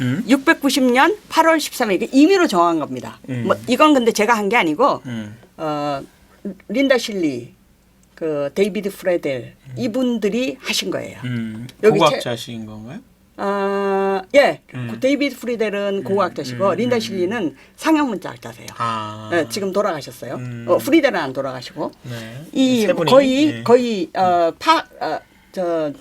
음. 690년 8월 13일 이게 임의로 정한 겁니다. 음. 뭐 이건 근데 제가 한 게 아니고 음. 어 린다 실리 그 데이비드 프레델 이분들이 하신 거예요. 음. 여기 고고학자신 건가요? 아, 예. 음. 그 데이비드 프리델은 고고학자시고 음, 음, 린다 음, 실리는 상형문자학자세요. 아. 예, 지금 돌아가셨어요. 음. 어, 프리델은 안 돌아가시고 네. 이세 분이, 거의 예. 거의 어 파저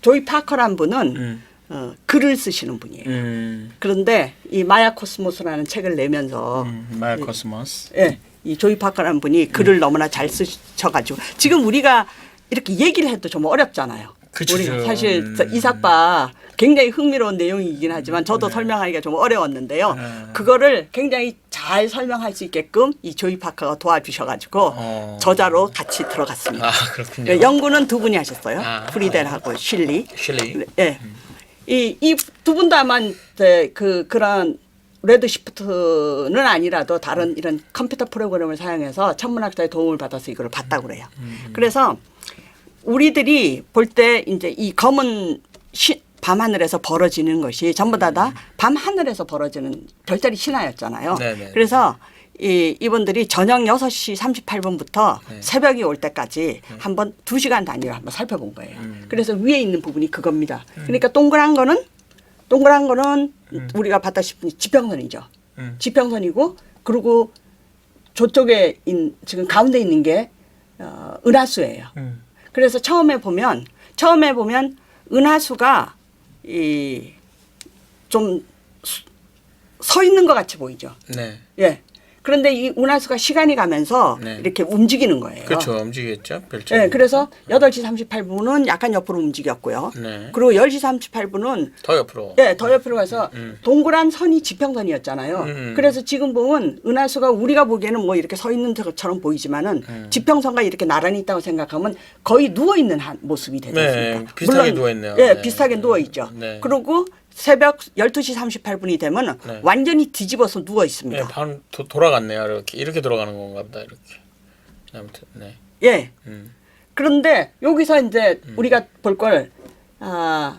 조이 파커란 분은 음. 어, 글을 쓰시는 분이에요. 음. 그런데 이 마야 코스모스라는 책을 내면서 음. 마야 코스모스. 예, 이 조이 파커라는 분이 글을 너무나 잘 쓰셔가지고 지금 우리가 이렇게 얘기를 해도 좀 어렵잖아요. 그쵸. 우리 사실 음. 저 이삭바 굉장히 흥미로운 내용이긴 하지만 저도 설명하기가 좀 어려웠는데요. 네. 그거를 굉장히 잘 설명할 수 있게끔 이 조이 파커가 도와주셔가지고 어. 저자로 같이 들어갔습니다. 아 그렇군요. 예, 연구는 두 분이 하셨어요. 아. 프리델하고 실리. 실리. 예. 이 이 두 분 다만 이제 그 그런 레드 시프트는 아니라도 다른 이런 컴퓨터 프로그램을 사용해서 천문학자의 도움을 받아서 이걸 봤다고 그래요. 그래서 우리들이 볼 때 이제 이 검은 시, 밤하늘에서 벌어지는 것이 전부 다 다 밤하늘에서 벌어지는 별자리 신화였잖아요. 네네. 그래서 이 이분들이 저녁 6시 38분부터 네. 새벽이 올 때까지 한번 2시간 단위로 한번 살펴본 거예요. 그래서 위에 있는 부분이 그겁니다. 그러니까 동그란 거는 동그란 거는 우리가 봤다시피 지평선이죠. 음. 지평선이고 그리고 저쪽에 인, 지금 가운데 있는 게 어, 은하수예요. 음. 그래서 처음에 보면 처음에 보면 은하수가 이 좀 서 있는 것 같이 보이죠. 네. 예. 그런데 이 은하수가 시간이 가면서 네. 이렇게 움직이는 거예요. 그렇죠. 움직이겠죠. 별자리. 예, 그래서 8시 38분은 약간 옆으로 움직였고요. 네. 그리고 10시 38분은 더 옆으로. 예, 더 옆으로 가서 음. 동그란 선이 지평선이었잖아요. 음. 그래서 지금 보면 은하수가 우리가 보기에는 뭐 이렇게 서 있는 것처럼 보이지만은 음. 지평선과 이렇게 나란히 있다고 생각하면 거의 누워 있는 한 모습이 되지 네, 않습니까? 비슷하게 누워 있네요. 예, 네. 비슷하게 누워 있죠. 네. 그리고 새벽 12시 38분이 되면 네. 완전히 뒤집어서 누워 네, 있습니다. 반 도, 돌아갔네요. 이렇게 이렇게 돌아가는 건가 보다. 이렇게. 아무튼 네. 예. 음. 그런데 여기서 이제 우리가 볼 걸, 아,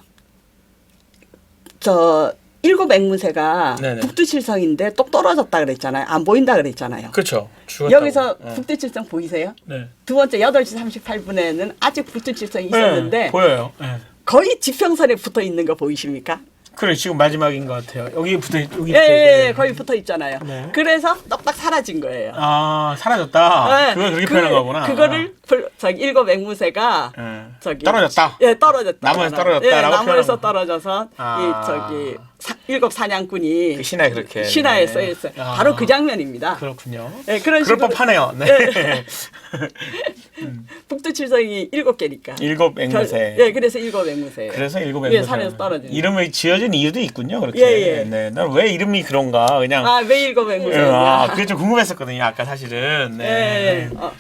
저, 일곱 앵무새가 네네. 북두칠성인데 똑 떨어졌다 그랬잖아요. 안 보인다 그랬잖아요. 그렇죠. 죽었다고. 여기서 어. 북두칠성 보이세요? 네. 두 번째 8시 38분에는 아직 북두칠성이 있었는데 네, 보여요. 네. 거의 지평선에 붙어 있는 거 보이십니까? 그래 지금 마지막인 것 같아요. 여기 붙어 있- 여기 예, 붙어 예, 예, 있고. 거의 붙어 있잖아요. 네. 그래서 떡딱 사라진 거예요. 아 사라졌다. 네, 그걸 그렇게 그- 표현한 거구나. 그거를 불- 저기 일곱 앵무새가 예. 저기 떨어졌다. 예, 떨어졌다. 나무에서 떨어졌다라고 예, 나무에서 표현한 거. 떨어져서 아. 이 저기 사- 일곱 사냥꾼이 그 신화에 그렇게. 신화에 네. 써 있어요. 아. 바로 그 장면입니다. 그렇군요. 예, 그런 그럴 식으로 법하네요. 네. 예. 북두칠성이 일곱 개니까. 일곱 앵무새. 별- 예, 그래서 일곱 앵무새예요. 그래서 일곱 위에 앵무새. 산에서 떨어지는. 이름을 지어준 이유도 있군요. 그렇게. 예, 예. 네. 난 왜 이름이 그런가 그냥. 아, 왜 일곱 예, 앵무새냐? 아, 그게 좀 궁금했었거든요. 아까 사실은. 예, 네. 예. 어,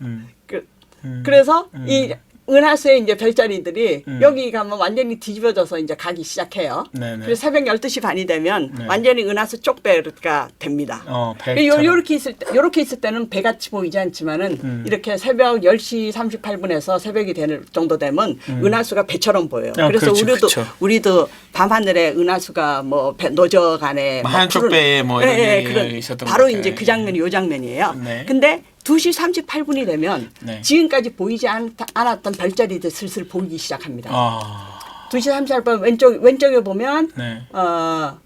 음. 그, 음. 그래서 이 은하수의 이제 별자리들이 음. 여기 가면 완전히 뒤집어져서 이제 가기 시작해요. 네네. 그래서 새벽 12시 반이 되면 네. 완전히 은하수 쪽 배가 됩니다. 어, 요. 요렇게 있을 때, 요렇게 있을 때는 배같이 보이지 않지만은 음. 이렇게 새벽 10시 38분에서 새벽이 되는 정도 되면 은하수가 배처럼 보여요. 아, 그래서 그렇죠, 우리도 그렇죠. 우리도 밤하늘에 은하수가 뭐 배- 노저간에 뭐 하얀 쪽배에 뭐 이런 일이 있었던 바로 것 같아요. 이제 그 장면이 요 장면이에요. 네. 근데 2시 38분이 되면 네. 지금까지 보이지 않, 않았던 별자리들 슬슬 보이기 시작합니다. 아, 2시 38분 왼쪽 왼쪽에 보면 네. 어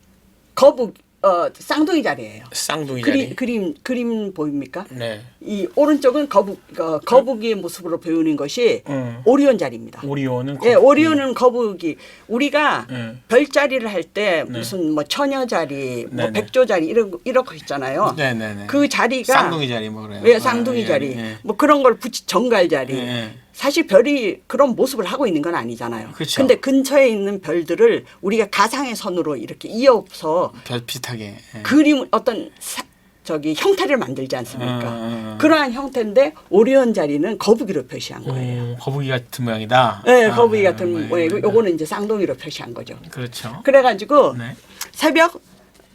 거북 어 쌍둥이 자리예요. 쌍둥이 그림 자리. 그림 그림 보입니까? 네. 이 오른쪽은 거북 어, 거북이의 모습으로 보이는 것이 음. 오리온 자리입니다. 오리온은 예, 거북이. 오리온은 거북이. 우리가 네. 별자리를 할때 네. 무슨 뭐 처녀 자리, 뭐 네네. 백조 자리 이런 거- 이런 거 있잖아요. 네네네. 그 자리가 쌍둥이 자리 뭐 그래요. 예, 쌍둥이 아, 자리. 예, 예. 뭐 그런 걸 붙이 정갈 자리. 예, 예. 사실 별이 그런 모습을 하고 있는 건 아니잖아요. 그쵸. 근데 근처에 있는 별들을 우리가 가상의 선으로 이렇게 이어서 별 비슷하게. 예. 그림 어떤 사- 저기 형태를 만들지 않습니까? 음, 음, 음. 그러한 형태인데 오리온 자리는 거북이로 표시한 거예요. 오, 거북이 같은 모양이다. 네, 아, 거북이 같은 모양이다. 모양이고 요거는 이제 쌍둥이로 표시한 거죠. 그렇죠. 그래가지고 네. 새벽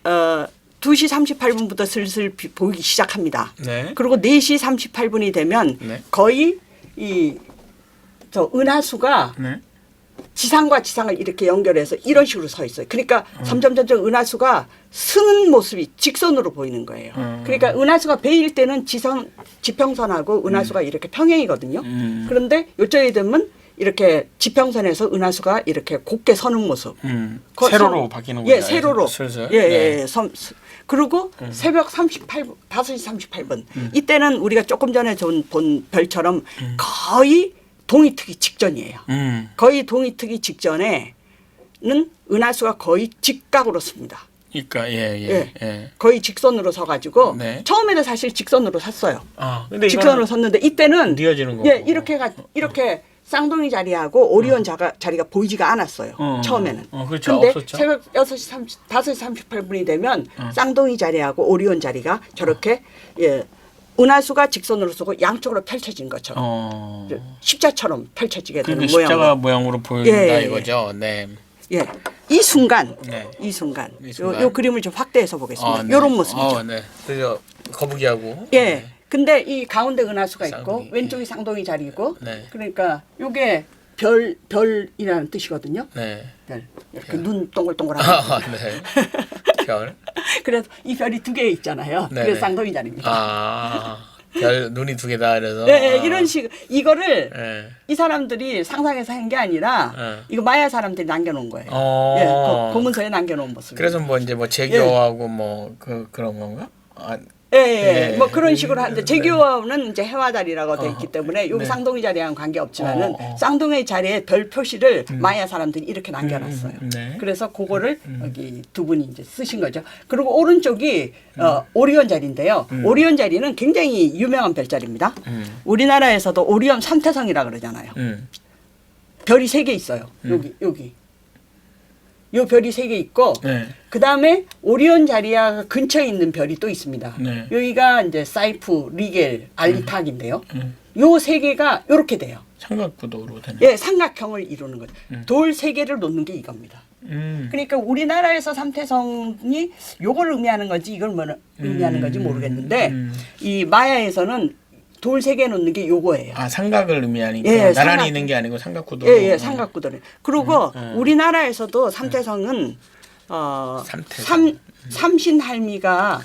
어 2시 38분부터 슬슬 비- 보이기 시작합니다. 네. 그리고 4시 38분이 되면 네. 거의 이 저 은하수가 네. 지상과 지상을 이렇게 연결해서 이런 식으로 서 있어요. 그러니까 점점 점점 은하수가 쓰는 모습이 직선으로 보이는 거예요. 음. 그러니까 은하수가 베일 때는 지선 지평선하고 은하수가 이렇게 평행이거든요. 음. 그런데 요쪽에 되면 이렇게 지평선에서 은하수가 이렇게 곱게 서는 모습. 음. 그 세로로 선- 바뀌는구나. 예, 세로로. 슬슬. 예, 예, 네. 예. 섬, 스- 그리고 새벽 38분, 5시 38분. 음. 이때는 우리가 조금 전에 본, 본 별처럼 거의 동이 트기 직전이에요. 음. 거의 동이 트기 직전에는 은하수가 거의 직각으로 씁니다. 그러니까 예, 예. 예. 예. 거의 직선으로 서가지고 네. 처음에는 사실 직선으로 섰어요. 아, 근데 직선으로 섰는데 이때는 뉘어지는 거고. 예, 이렇게 가 이렇게 쌍둥이 자리하고 오리온 자가, 자리가 보이지가 않았어요. 어. 처음에는. 어, 그렇죠. 근데 없었죠. 어. 새벽 6시 30, 5시 38분이 되면 쌍둥이 자리하고 오리온 자리가 저렇게 예, 은하수가 직선으로 서고 양쪽으로 펼쳐진 것처럼 어. 십자처럼 펼쳐지게 되는 그러니까 십자가 모양으로. 보인다 예, 예, 예. 이거죠. 네. 예. 이 순간 네. 이 순간, 이 요, 순간. 요 그림을 좀 확대해서 보겠습니다. 아, 네. 요런 모습이죠. 어, 네. 그죠. 거북이하고. 예. 네. 근데 이 가운데 은하수가 있고 쌍둥이, 왼쪽이 쌍둥이 자리고 네. 그러니까 요게 별 별이라는 뜻이거든요. 네. 별. 이렇게 눈 동글동글한. 아, 네. 별. 그래서 이 별이 두 개 있잖아요. 네, 그래서 네. 쌍둥이 자리입니다. 아. 별 눈이 두 개다 그래서. 네, 네, 아. 이런 식 이거를 예. 이 사람들이 상상해서 한 게 아니라 네. 이거 마야 사람들이 남겨놓은 거예요. 어. 예, 그 고문서에 남겨놓은 모습. 그래서 뭐 이제 뭐 제교하고 뭐 그 그런 건가? 아, 예, 예, 예. 뭐 그런 식으로 하는데 제교는 이제 해와 자리라고 돼 있기 때문에 여기 네. 쌍둥이 자리와는 관계 없지만은 어, 어. 쌍둥이 자리에 별 표시를 마야 사람들이 이렇게 남겨놨어요. 음, 네. 그래서 그거를 여기 두 분이 이제 쓰신 거죠. 그리고 오른쪽이 어, 오리온 자리인데요. 오리온 자리는 굉장히 유명한 별자리입니다. 음. 우리나라에서도 오리온 삼태성이라 그러잖아요. 음. 별이 세 개 있어요. 여기 여기. 요 별이 세 개 있고 네. 그 다음에 오리온 자리아 근처에 있는 별이 또 있습니다. 네. 여기가 이제 사이프, 리겔, 알리탁인데요. 음. 요 세 개가 요렇게 돼요. 삼각구도로 되네. 예, 삼각형을 이루는 거죠. 돌세 개를 놓는 게 이겁니다. 음. 그러니까 우리나라에서 삼태성이 요걸 의미하는 건지 이걸 뭐 의미하는 건지 모르겠는데 음. 이 마야에서는 돌 세 개 놓는 게 요거예요. 아 삼각을 의미하니까 예, 나란히 삼각. 있는 게 아니고 삼각구도. 예, 예, 삼각구도를. 그리고 음, 음. 우리나라에서도 삼태성은 어 삼태성. 삼 삼신 할미가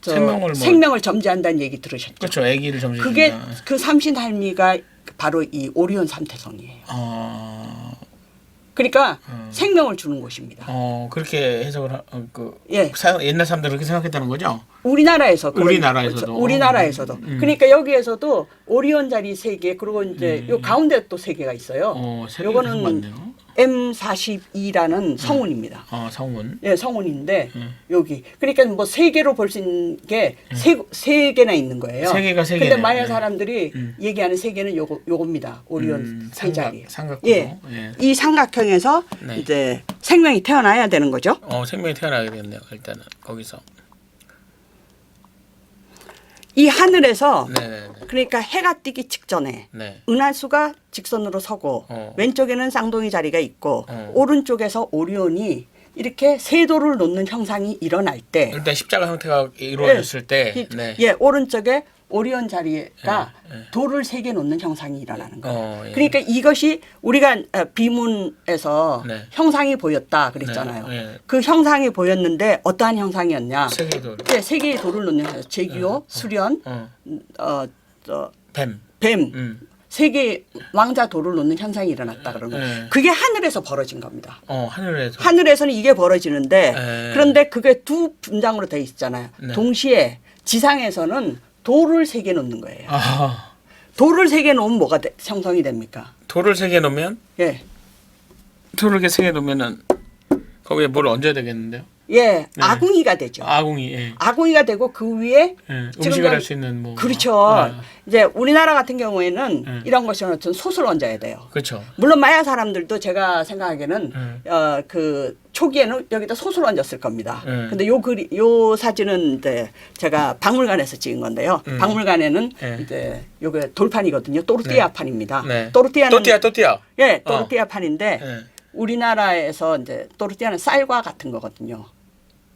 저 생명을 뭐- 생명을 점지한다는 얘기 들으셨죠? 그렇죠. 아기를 점지. 그게 그 삼신 할미가 바로 이 오리온 삼태성이에요. 어, 그러니까 음. 생명을 주는 곳입니다. 어 그렇게 해석을 하, 어, 그 예. 사, 옛날 사람들 그렇게 생각했다는 거죠. 우리나라에서 우리나라에서도. 그렇죠. 우리나라에서도 음. 그러니까 여기에서도 오리온 자리 세 개 그리고 이제 요 가운데 또 세 개가 있어요. 어, 많네요. M42라는 성운입니다. 어 성운. 예, 성운인데 음. 여기 그러니까 뭐 세 개로 볼 수 있는 게세세 개나 있는 거예요. 세 개가 세 근데 개네요. 마야 네. 사람들이 음. 얘기하는 세 개는 요거 요겁니다. 오리온 음, 세 삼각- 자리. 예. 예. 이 삼각형에서 네. 이제 생명이 태어나야 되는 거죠. 어 생명이 태어나게 됐네요. 일단은 거기서. 이 하늘에서 네네네. 그러니까 해가 뜨기 직전에 네. 은하수가 직선으로 서고 어. 왼쪽에는 쌍둥이 자리가 있고 어. 오른쪽에서 오리온이 이렇게 세도를 놓는 형상이 일어날 때 일단 십자가 형태가 이루어졌을 때. 이- 네. 예, 오른쪽에 오리온 자리가 예, 예. 돌을 세 개 놓는 형상이 일어나는 거예요. 어, 예. 그러니까 이것이 우리가 어, 비문에서 네. 형상이 보였다 그랬잖아요. 네, 예. 그 형상이 보였는데 어떠한 형상이었냐? 세 개도. 예, 세 개의 돌을 놓는 형상. 제규어, 수련, 어. 어, 저, 뱀. 뱀, 음. 세 개의 왕자 돌을 놓는 현상이 일어났다 그러는 거예요. 네. 그게 하늘에서 벌어진 겁니다. 어 하늘에서. 하늘에서는 이게 벌어지는데 네. 그런데 그게 두 분장으로 돼 있잖아요. 네. 동시에 지상에서는 돌을 세 개 놓는 거예요. 아 돌을 세 개 놓으면 뭐가 돼- 형성이 됩니까? 돌을 세 개 놓으면 예. 돌을 이렇게 세개 놓으면은 거기에 뭘 얹어야 되겠는데요? 예. 아궁이가 되죠. 아궁이. 예. 아궁이가 되고 그 위에 예. 음식을 난- 할수 있는 뭐. 그렇죠. 아, 이제 우리나라 같은 경우에는 음. 이런 것은 어떤 솥을 얹어야 돼요. 그렇죠. 물론 마야 사람들도 제가 생각하기에는 음. 어그 초기에는 여기다 솥을 얹었을 겁니다. 음. 근데 요 그리 요 사진은 이제 제가 박물관에서 찍은 건데요. 음. 박물관에는 네. 이제 요게 돌판이거든요. 또르띠아 판입니다. 네. 또르띠아는 또띠아 또띠아. 예, 어. 또르띠아 판인데 예. 우리나라에서 이제 또르띠아는 쌀과 같은 거거든요.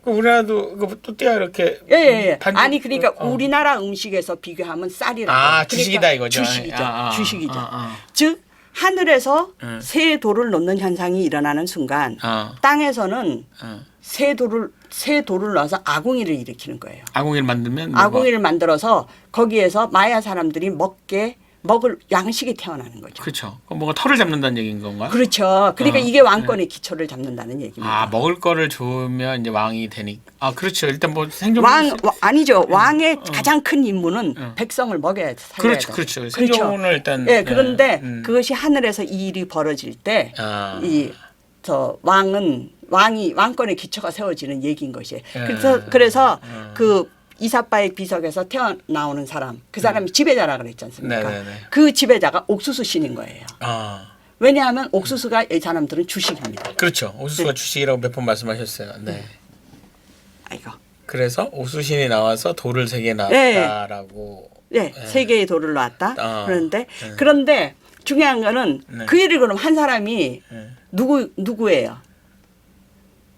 그 우리나라도 그 또띠아 이렇게. 예, 예, 예. 반죽- 아니 그러니까 어. 우리나라 음식에서 비교하면 쌀이라고. 아 그러니까 주식이다 이거죠. 주식이죠. 아, 아, 주식이죠. 아, 아. 즉 하늘에서 음. 새 돌을 놓는 현상이 일어나는 순간 아, 땅에서는 아. 새 돌을 새 돌을 놔서 아궁이를 일으키는 거예요. 아궁이를 만들면 아궁이를 만들어서 거기에서 마야 사람들이 먹게 먹을 양식이 태어나는 거죠. 그렇죠. 그럼 뭔가 털을 잡는다는 얘기인 건가? 그렇죠. 그러니까 어, 이게 왕권의 기초를 잡는다는 얘기입니다. 아 먹을 거를 주면 이제 왕이 되니까. 아 그렇죠. 일단 뭐 생존 왕 와- 아니죠. 왕의 가장 큰 임무는 어. 백성을 먹여야 살려야 그렇죠, 돼요. 그렇죠. 생존을 일단. 예, 그런데 네, 음. 그것이 하늘에서 이 일이 벌어질 때 아. 이 저 왕은 왕이 왕권의 기초가 세워지는 얘기인 것이에요. 예. 그래서 그래서 음. 그 이사빠의 비석에서 태어나오는 사람 그 사람이 지배자라 그랬지 않습니까? 음. 네네네. 그 지배자가 옥수수 신인 거예요. 아 왜냐하면 옥수수가 이 사람들은 주식입니다. 그렇죠. 옥수수가 주식이라고 몇 번 말씀하셨어요. 네. 아이고. 그래서 옥수신이 나와서 돌을 세개 네. 낳았다라고. 예, 세 개의 돌을 놨다. 아. 그런데 네. 그런데 중요한 거는 네. 그 일을 그럼 한 사람이 네. 누구 누구예요?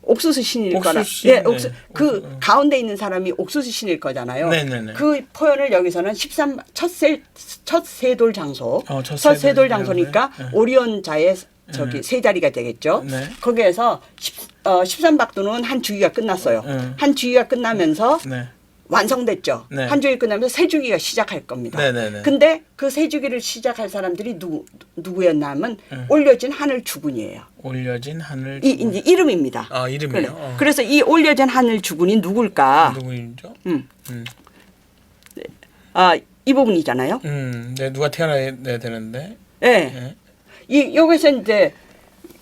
옥수수 신일 옥수수 거라. 신, 예, 네. 옥수 그 옥수- 가운데 있는 사람이 옥수수 신일 거잖아요. 네 네 네. 그 표현을 여기서는 13 첫세 첫 세돌 장소. 어, 첫 첫 세돌 세돌 장소니까 네. 오리온자의 저기 세 자리가 되겠죠. 네. 거기에서 10, 어, 13박도는 한 주기가 끝났어요. 네. 한 주기가 끝나면서 네. 완성됐죠. 네. 한 주기 끝나면서 세 주기가 시작할 겁니다. 네네네. 근데 그세 주기를 시작할 사람들이 누구 누구였냐면 네. 올려진 하늘 주군이에요. 올려진 하늘. 이 이제 이름입니다. 아 이름이요. 그래. 어. 그래서 이 올려진 하늘 주군이 누굴까? 누구인죠? 음. 음. 아, 이 부분이잖아요. 음. 네 누가 태어나야 되는데. 예. 네. 이 여기서 이제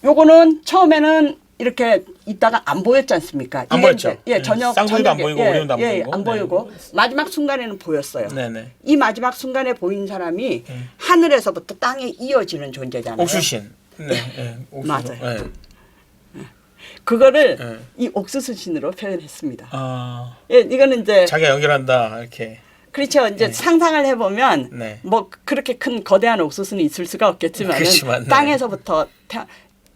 요거는 처음에는 이렇게 있다가 안 보였지 않습니까? 안 이게 보였죠. 예, 음, 저녁 쌍둥이도 안 보이고 예, 오리온도 안 예, 보이고. 안 네. 보이고 마지막 순간에는 보였어요. 네네. 이 마지막 순간에 보인 사람이 네. 하늘에서부터 땅에 이어지는 존재잖아요. 옥수신. 네. 네. 옥수수. 맞아요. 네. 그거를 네. 이 옥수수 신으로 표현했습니다. 아 예, 이거는 이제 자기가 연결한다 이렇게. 그렇죠. 이제 상상을 해보면 네. 뭐 그렇게 큰 거대한 옥수수는 있을 수가 없겠지만 그렇지만, 네. 땅에서부터 태,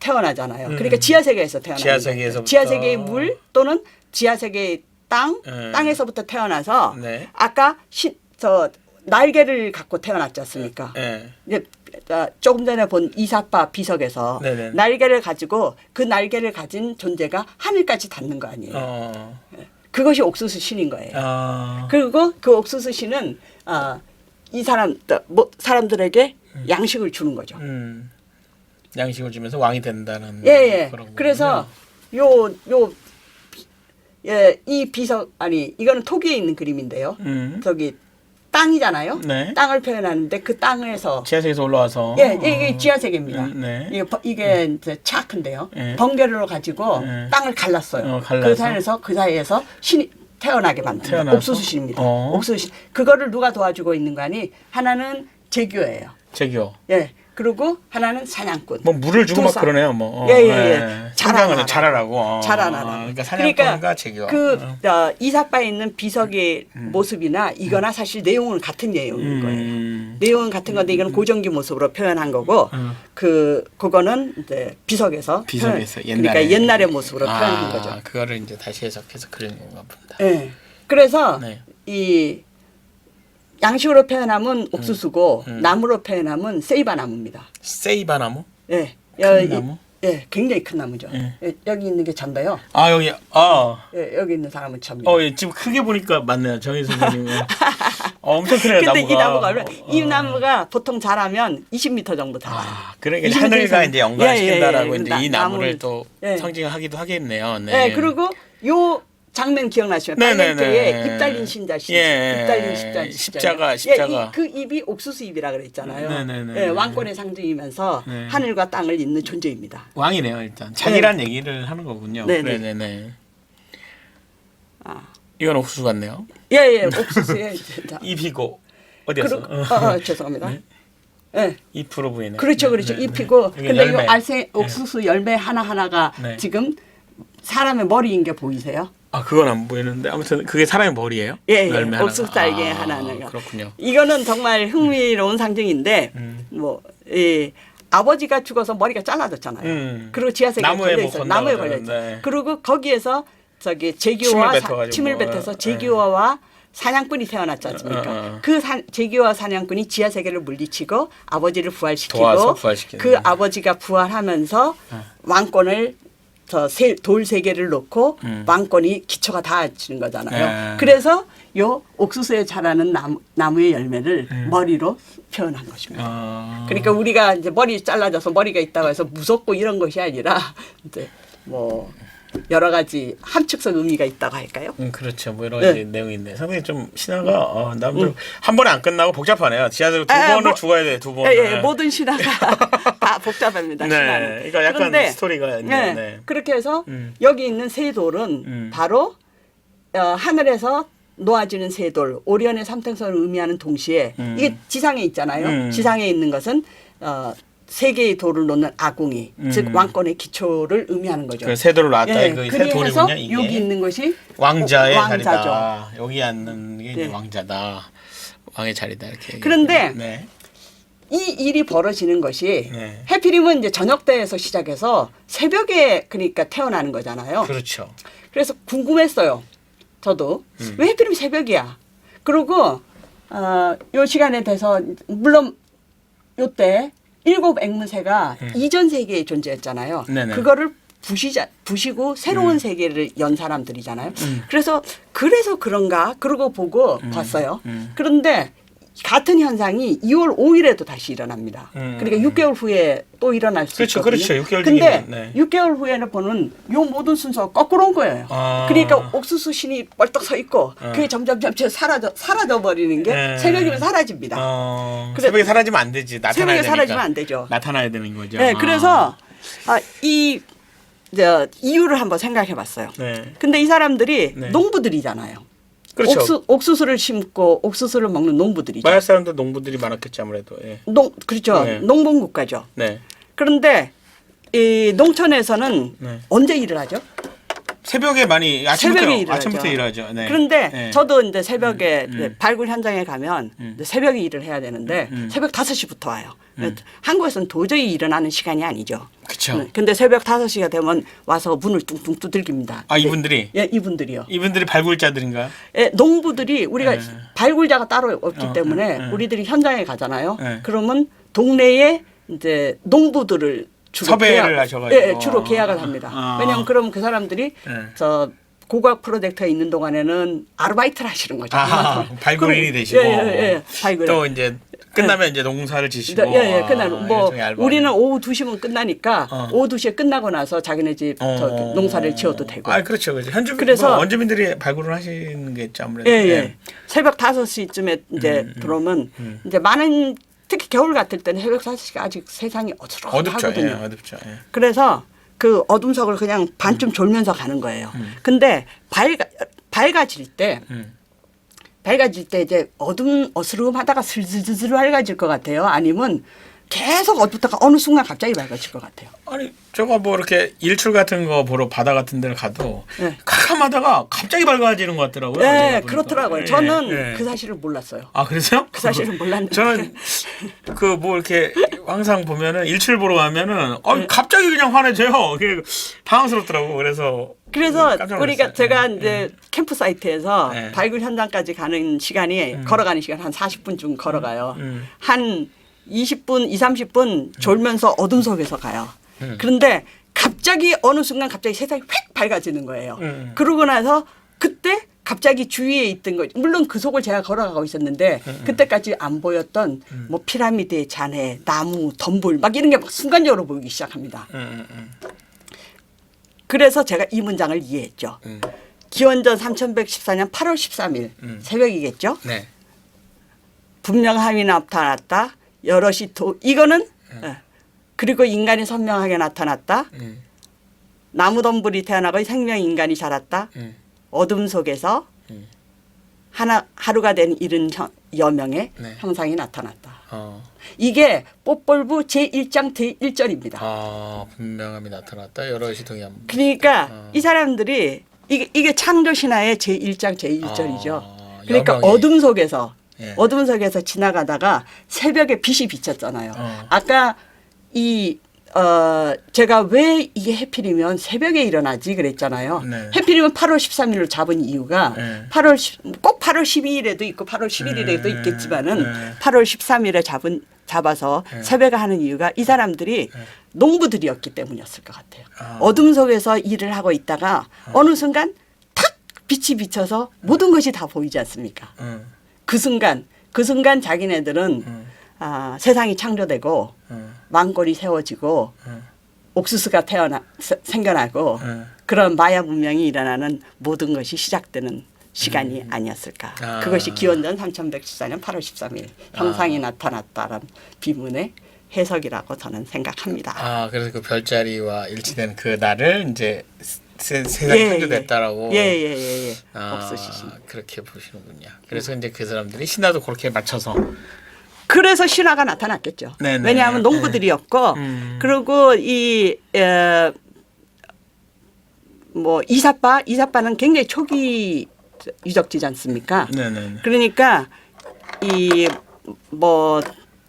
태어나잖아요. 음. 그러니까 지하 세계에서 태어나는 지하. 세계에서부터. 지하 세계의 물 또는 지하 세계의 땅, 네. 땅에서부터 태어나서 네. 아까 시, 저 날개를 갖고 태어났지 않습니까? 네. 이제 아, 조금 전에 본 이삭바 비석에서 네네. 날개를 가지고 그 날개를 가진 존재가 하늘까지 닿는 거 아니에요. 어. 그것이 옥수수 신인 거예요. 아. 그리고 그 옥수수 씨는 아, 이 사람 뭐 사람들에게 양식을 주는 거죠. 음. 양식을 주면서 왕이 된다는. 예, 예. 그런 그래서. 요, 요, 예, 이 비석, 아니, 이거는 토기에 있는 그림인데요. 음. 저기, 땅이잖아요. 네. 땅을 표현하는데 그 땅에서, 지하세계에서 올라와서. 예, 이게 지하세계입니다. 음, 네. 이게, 버- 이게 이제 차크인데요. 예. 번개를 가지고 예. 땅을 갈랐어요. 어, 갈라서. 그 사이에서, 그 사이에서 신이 태어나게 만든 태어나서? 옥수수 신입니다. 어. 옥수수 신. 그거를 누가 도와주고 있는 거 아니? 하나는 제교예요. 제교. 예. 그리고 하나는 사냥꾼. 뭐 물을 주고 두막 사- 그러네요. 뭐. 어, 예, 예, 예. 네. 자라나라. 성장을 잘하라고. 어. 자라나라. 그러니까 사냥꾼과 제교. 그 어. 어, 이삭바에 있는 비석의 모습이나 이거나 사실 내용은 같은 내용인 거예요. 음. 내용은 같은 건데 이거는 고정기 모습으로 표현한 거고 음. 그 그거는 이제 비석에서 비석에서 표현- 옛날에. 그러니까 옛날의 모습으로 아, 표현한 거죠. 그거를 이제 다시 해석해서 그린 건가 보다. 예. 그래서 네. 이 양식으로 표현하면 옥수수고 음. 나무로 표현하면 세이바 나무입니다. 세이바 나무? 예. 큰 여- 이- 나무? 예, 굉장히 큰 나무죠. 예. 예, 여기 있는 게 전데요. 아 여기 아. 예, 여기 있는 사람은 접니다. 어, 예, 지금 크게 보니까 맞네요. 정희 선생님. 어, 엄청 크네요, 근데 나무가. 이 나무가 얼마- 어, 이 어. 나무가 보통 자라면 20m 정도 자라요. 아, 그러니까 20m 하늘과. 이제 연관시킨다라고 예, 예, 예. 이제 나- 이 나무를 나무를- 또 예. 상징하기도 하겠네요. 네. 네. 그리고 요 장면 기억나시면 네, 네, 네. 입 달린 신자 신 예, 입 달린 십자 십자가, 예, 십자가. 이, 그 입이 옥수수 입이라 그랬잖아요. 네, 네, 네, 예, 네. 왕권의 상징이면서 네. 하늘과 땅을 잇는 존재입니다. 왕이네요, 일단. 자기란 얘기를 하는 거군요. 네, 네, 네. 네, 네. 아. 이건 옥수수 같네요. 예, 예, 옥수수에 자, 잎이고 어디였어? 그리고 어, 어, 죄송합니다. 네. 예. 잎으로 보이네. 그렇죠, 그렇죠. 잎이고. 이게 근데 이 열매. 알새 옥수수 열매 하나 하나가 네. 지금 사람의 머리인 게 보이세요? 아, 그건 안 보이는데 아무튼 그게 사람의 머리예요? 예, 예. 열매 하나가? 옥수수 딸기 아, 하나하나가. 그렇군요. 이거는 정말 흥미로운 상징인데 음. 뭐 예, 아버지가 죽어서 머리가 잘라졌잖아요. 음. 그리고 지하세계에 나무에 걸려 뭐 있어 요. 건다고 나무에 걸려 그러는데. 있어요. 그리고 거기에서 저기 제기와 침을 사- 뱉어가지고 침을 뭐, 뱉어서 예. 제기와와 사냥꾼이 태어났지 않습니까? 어, 어, 어. 그 사, 제기와 사냥꾼이 지하 세계를 물리치고 아버지를 부활시키고 도와서 부활시키는 그. 아버지가 부활하면서 왕권을 저돌 세계를 놓고 음. 왕권이 기초가 닿아지는 거잖아요. 예. 그래서 요 옥수수에 자라는 나무, 나무의 열매를 음. 머리로 표현한 것입니다. 어. 그러니까 우리가 이제 머리 잘라져서 머리가 있다고 해서 무섭고 이런 것이 아니라 이제 뭐 여러 가지 함축적 의미가 있다고 할까요? 음, 그렇죠. 뭐 여러 네. 가지 내용이 있네. 상당히 좀 신화가 어, 나좀 한 번에 안 끝나고 복잡하네요. 지하철 두 아, 번을 뭐- 죽어야 돼. 두 번. 예, 예, 모든 신화가 다 복잡합니다. 네, 신화는. 그러니까 약간 그런데, 스토리가 있네요. 네, 네. 그렇게 해서 음. 여기 있는 세 돌은 음. 바로 어, 하늘에서 놓아지는 세 돌, 오리온의 삼탱선을 의미하는 동시에 음. 이게 지상에 있잖아요. 음. 지상에 있는 것은 어, 세 개의 돌을 놓는 아궁이, 음. 즉 왕권의 기초를 의미하는 거죠. 그 세도를 놨다. 예, 그세 그래서 돌이군요. 이게 여기 있는 것이 왕자의 왕자죠. 자리다. 여기 앉는 게 이제 네. 왕자다. 왕의 자리다 이렇게. 그런데. 네. 이 일이 벌어지는 것이 네. 해피림은 이제 저녁 때에서 시작해서 새벽에 그러니까 태어나는 거잖아요. 그렇죠. 그래서 궁금했어요. 저도 음. 왜 해피림 새벽이야? 그리고 어, 요 시간에 돼서 물론 요때 일곱 앵무새가 이전 세계에 존재했잖아요. 음. 네네. 그거를 부시자 부시고 새로운 세계를 연 사람들이잖아요. 음. 그래서 그래서 그런가 그러고 보고 봤어요. 음. 그런데 같은 현상이 2월 5일에도 다시 일어납니다. 음. 그러니까 6개월 후에 또 일어날 수 그렇죠, 있거든요. 그렇죠. 6개월 근데 네. 6개월 후에는 보는 요 모든 순서가 거꾸로 온 거예요. 아. 그러니까 옥수수 신이 벌떡 서 있고 어. 그게 점점 점점 사라져 사라져 버리는 게 네. 새벽이면 사라집니다. 어, 그래- 새벽에 사라지면 안 되지. 나타나야 새벽에 되니까. 사라지면 안 되죠. 나타나야 되는 거죠. 네, 아. 그래서 아, 이 저, 이유를 한번 생각해 봤어요. 네. 근데 이 사람들이 네. 농부들이잖아요. 그렇죠. 옥수, 옥수수를 심고 옥수수를 먹는 농부들이죠. 마을 사람들 농부들이 많았겠지 아무래도. 예. 농 그렇죠. 네. 농촌 국가죠. 네. 그런데 이 농촌에서는 네. 언제 일을 하죠? 새벽에 많이 아침부터 새벽에 일을 아침부터 하죠. 일하죠. 네. 그런데 네. 저도 이제 새벽에 음, 음. 발굴 현장에 가면 음. 이제 새벽에 일을 해야 되는데 음. 새벽 5시부터 와요. 한국에서는 도저히 일어나는 시간이 아니죠. 그쵸. 네. 근데 새벽 5시가 되면 와서 문을 뚱뚱 두들깁니다. 아 이분들이 예, 이분들이요. 이분들이 발굴자들인가요? 예, 농부들이 우리가 네. 발굴자가 따로 없기 어, 때문에 네. 우리들이 현장에 가잖아요. 네. 그러면 동네에 이제 농부들을 주로 섭외를 계약- 하셔가지고. 예, 예, 주로 계약을 합니다. 아. 왜냐하면 그럼 그 사람들이 네. 저 고각 프로젝트에 있는 동안에는 아르바이트를 하시는 거죠. 아, 발굴인이 되시고 예, 예, 예, 발굴. 또 이제 끝나면 이제 농사를 지시고 예, 예, 아, 끝나는 뭐 일종의 알바네. 우리는 오후 2시면 끝나니까 어. 오후 2시에 끝나고 나서 자기네 집 어. 농사를 지어도 되고. 아 그렇죠, 그렇죠. 현주 그래서- 뭐 원주민들이 발굴을 하시는 게 있죠 아무래도. 예, 예. 새벽 5시쯤에 이제 음, 음, 들어오면 음. 이제 많은 특히 겨울 같을 때는 새벽 5시가 아직 세상이 어둡죠, 어두룩하거든요. 예, 어둡죠. 예. 그래서 그 어둠석을 그냥 반쯤 졸면서 가는 거예요. 근데 밝아 밝아질 때 음. 밝아질 때 이제 어둠 어스름하다가 슬슬슬슬 밝아질 것 같아요. 아니면 계속 어둡다가 어느 순간 갑자기 밝아질 것 같아요. 아니 제가 뭐 이렇게 일출 같은 거 보러 바다 같은 데를 가도 네. 깜깜하다가 갑자기 밝아지는 것 같더라고요. 네, 보니까. 그렇더라고요. 예, 저는 예. 그 사실을 몰랐어요. 아 그래서요? 그 사실은 몰랐는데. 저는 그 뭐 이렇게 항상 보면은 일출 보러 가면은 어 네. 갑자기 그냥 환해져요. 그게 당황스럽더라고. 그래서 그래서 깜짝 우리가 놀랐어요. 제가 예, 이제 캠프 사이트에서 네. 발굴 현장까지 가는 시간이 걸어가는 시간 한 40분쯤 걸어가요. 음. 한 20분, 2, 30분 졸면서 어둠 속에서 가요. 음. 그런데 갑자기 어느 순간 갑자기 세상이 휙 밝아지는 거예요. 음. 그러고 나서 그때 갑자기 주위에 있던 거 물론 그 속을 제가 걸어가고 있었는데 음, 그때까지 안 보였던 뭐 피라미드의 잔해, 나무, 덤불 막 이런 게 막 순간적으로 보이기 시작합니다. 그래서 제가 이 문장을 이해했죠. 음. 기원전 3114년 8월 13일 음. 새벽이겠죠. 네. 분명함이 나타났다. 여럿이 도 이거는 예. 그리고 인간이 선명하게 나타났다. 음, 나무 덤불이 태어나고 생명 인간이 자랐다. 음, 어둠 속에서 음. 하나 하루가 된 이른 형- 여명의 네. 형상이 나타났다. 어. 이게 뽀뻘부 제1장 제1절입니다. 아 분명함이 나타났다. 여럿이 동의함. 그러니까 어. 이 사람들이 이게 이게 창조 신화의 제1장 제1절이죠. 아, 그러니까 여명이. 어둠 속에서 예. 어둠 속에서 지나가다가 새벽에 빛이 비쳤잖아요. 어. 아까 이 어 제가 왜 이게 해필이면 새벽에 일어나지 그랬잖아요. 네. 해필이면 8월 13일로 잡은 이유가 네. 8월 10, 꼭 8월 12일에도 있고 8월 11일에도 네. 있겠지만은 네. 8월 13일에 잡은 잡아서 네. 새벽에 하는 이유가 이 사람들이 농부들이었기 때문이었을 것 같아요. 아. 어둠 속에서 일을 하고 있다가 어느 순간 탁 빛이 비쳐서 모든 것이 다 보이지 않습니까? 응, 그 순간 그 순간 자기네들은 응, 아, 세상이 창조되고 응, 왕권이 세워지고 응, 옥수수가 태어나 세- 생겨나고 응. 그런 마야 문명이 일어나는 모든 것이 시작되는 시간이 아니었을까. 아. 그것이 기원전 3114년 8월 13일 형상이 나타났다는 비문의 해석이라고 저는 생각합니다. 아 그래서 그 별자리와 일치된 그 날을 이제 세, 세상이 창조됐다라고. 예 예 예 예, 예. 아, 없으시신. 그렇게 보시는군요. 그래서 이제 그 사람들이 신화도 그렇게 맞춰서 그래서 신화가 나타났겠죠. 네네. 왜냐하면 농부들이었고 음. 그리고 이 에, 뭐 이사빠 이사빠는 굉장히 초기 유적지지 않습니까? 네네. 그러니까 이 뭐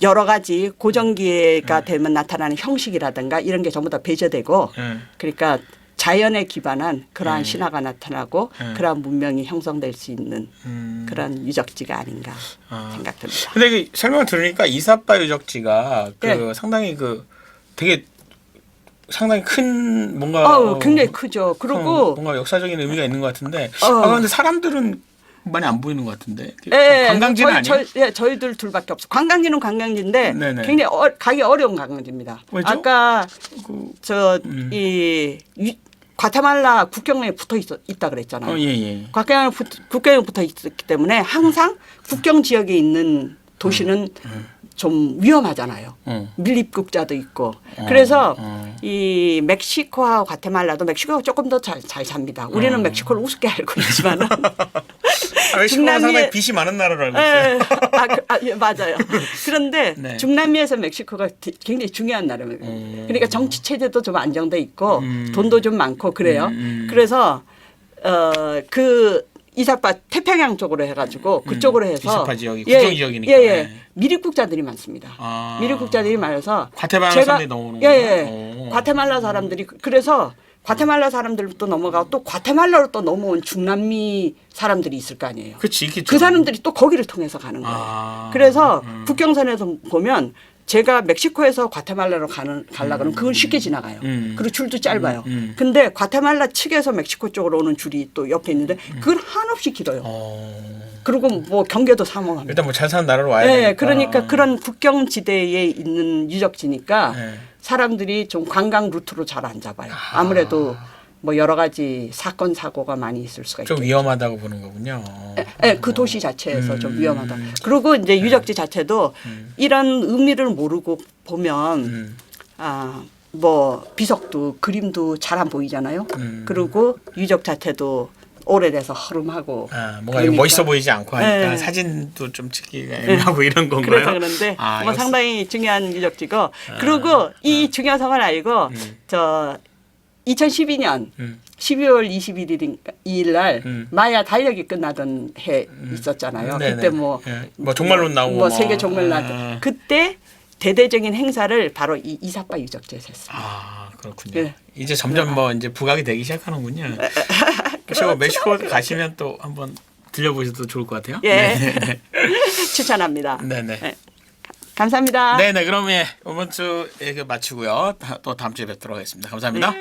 여러 가지 고정기회가 네. 되면 나타나는 형식이라든가 이런 게 전부 다 배제되고 응. 그러니까 자연에 기반한 그러한 음. 신화가 나타나고 음. 그러한 문명이 형성될 수 있는 음. 그런 유적지가 아닌가 아. 생각됩니다. 근데 그 설명을 들으니까 이사빠 유적지가 그 네. 상당히 그 되게 상당히 큰 뭔가 어, 굉장히 크죠. 큰 그리고 뭔가 역사적인 의미가 있는 것 같은데 어. 아 근데 사람들은 많이 안 보이는 것 같은데 예, 관광지는 저희, 아니에요? 저희, 예, 저희들 둘밖에 없어. 관광지는 관광지인데 네네. 굉장히 어, 가기 어려운 관광지입니다. 왜죠? 아까 그, 저 음. 이 과테말라 국경에 붙어 있, 있다 그랬잖아요. 어, 예, 예. 국경에, 붙, 국경에 붙어 있기 때문에 항상 국경 지역에 있는 도시는 좀 위험하잖아요. 어. 밀립국자도 있고. 어, 그래서 어. 이 멕시코와 과테말라도 멕시코가 조금 더 잘 잘 삽니다. 우리는 어. 멕시코를 우습게 알고 있지만 아, 멕시코가 상당히 빚이 많은 나라로 알고 있어요. 예, 아, 그, 아, 예, 맞아요. 그런데 네. 중남미에서 멕시코가 디- 굉장히 중요한 나라입니다. 음. 그러니까 정치 체제도 좀 안정돼 있고 음. 돈도 좀 많고 그래요. 음, 음. 그래서 어그 이사파 태평양 쪽으로 해가지고 그쪽으로 해서 음. 이사파 지역이 국경 지역이니까. 예, 예. 네. 미립국자들이 많습니다. 아. 미립국자들이 많아서 과테말라 제가- 사람들이 넘어오는 예, 예. 오. 과테말라 사람들이 그- 그래서 과테말라 사람들도 넘어가고 또 과테말라로 또 넘어온 중남미 사람들이 있을 거 아니에요. 그치 있겠죠. 그 사람들이 또 거기를 통해서 가는 거예요. 아. 그래서 음. 국경선에서 보면 제가 멕시코에서 과테말라로 가는 가려 그러면 그건 쉽게 지나가요. 음. 그리고 줄도 짧아요. 음, 음. 근데 과테말라 측에서 멕시코 쪽으로 오는 줄이 또 옆에 있는데 그건 한없이 길어요. 어. 그리고 뭐 경계도 삼엄합니다. 일단 뭐 잘 사는 나라로 와야 예, 되니까. 그러니까 그런 국경 지대에 있는 유적지니까 네. 사람들이 좀 관광 루트로 잘 안 잡아요. 아무래도 뭐 여러 가지 사건 사고가 많이 있을 수가 있죠. 좀 위험하다고 보는 거군요. 예, 그 도시 자체에서 좀 음. 위험하다. 그리고 이제 유적지 자체도 이런 의미를 모르고 보면 음. 아, 뭐 비석도 그림도 잘 안 보이잖아요. 음. 그리고 유적 자체도 오래돼서 허름하고 아, 뭔가 그러니까. 멋있어 보이지 않고 하니까 네. 사진도 좀 찍기가 애매하고 이런 건가요? 그래서 그런데 아, 뭐 상당히 중요한 유적지고 그리고 이 중요성을 알고 저 2012년 음. 12월 21일 날 음. 마야 달력이 끝나던 해 있었잖아요. 네네. 그때 뭐, 예. 뭐 종말론 나오고 뭐 뭐. 세계 종말론 아. 나 그때 대대적인 행사를 바로 이 이사빠 유적지에서 했습니다. 아 그렇군요. 네. 이제 점점 뭐 이제 부각이 되기 시작하는군요. 그래서 멕시코 가시면 또 한번 들려보셔도 좋을 것 같아요. 예. 네. 추천합니다. 네네. 네. 감사합니다. 네네. 그럼 예, 이번 주에 그 마치고요. 다- 또 다음 주에 뵙도록 하겠습니다. 감사합니다.